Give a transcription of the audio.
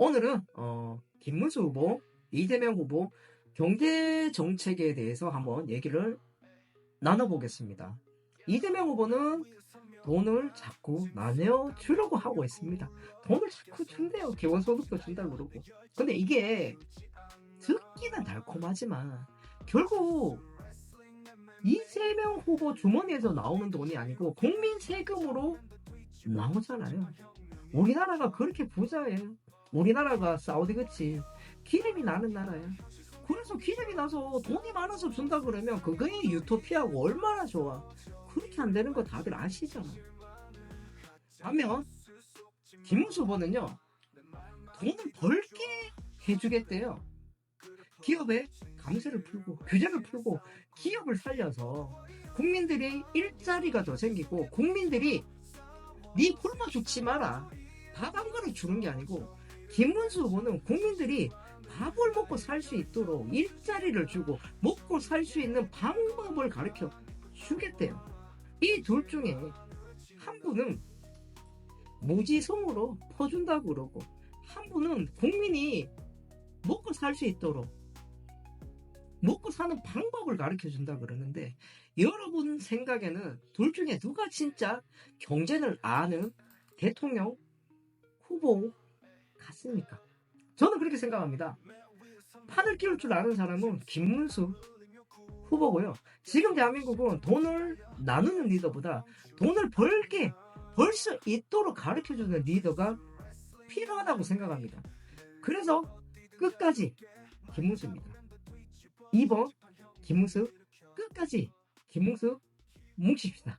오늘은 어, 김문수 후보, 이재명 후보 경제 정책에 대해서 한번 얘기를 나눠보겠습니다. 이재명 후보는 돈을 자꾸 나눠 주려고 하고 있습니다. 돈을 자꾸 준대요. 기본소득도 준다고 그러고. 근데 이게 듣기는 달콤하지만 결국 이재명 후보 주머니에서 나오는 돈이 아니고 국민 세금으로 나오잖아요. 우리나라가 그렇게 부자예요. 우리나라가 사우디 같이 기름이 나는 나라야. 그래서 기름이 나서 돈이 많아서 준다 그러면 그거의 유토피아고 얼마나 좋아. 그렇게 안 되는 거 다들 아시잖아. 반면 김문수 후보는요. 돈을 벌게 해주겠대요. 기업에 감세를 풀고 규제를 풀고 기업을 살려서 국민들이 일자리가 더 생기고 국민들이 네 굶어 죽지 마라 그릇 주는 게 아니고 김문수 후보는 국민들이 밥을 먹고 살 수 있도록 일자리를 주고 먹고 살 수 있는 방법을 가르쳐 주겠대요. 이 둘 중에 한 분은 무지성으로 퍼준다고 그러고 한 분은 국민이 먹고 살 수 있도록 먹고 사는 방법을 가르쳐 준다 그러는데 여러분 생각에는 둘 중에 누가 진짜 경제를 아는 대통령 후보 같습니까? 저는 그렇게 생각합니다. 판을 끼울 줄 아는 사람은 김문수 후보고요. 지금 대한민국은 돈을 나누는 리더보다 돈을 벌게 벌 수 있도록 가르쳐 주는 리더가 필요하다고 생각합니다. 그래서 끝까지 김문수입니다. 2번 김문수 끝까지 김문수 뭉칩시다.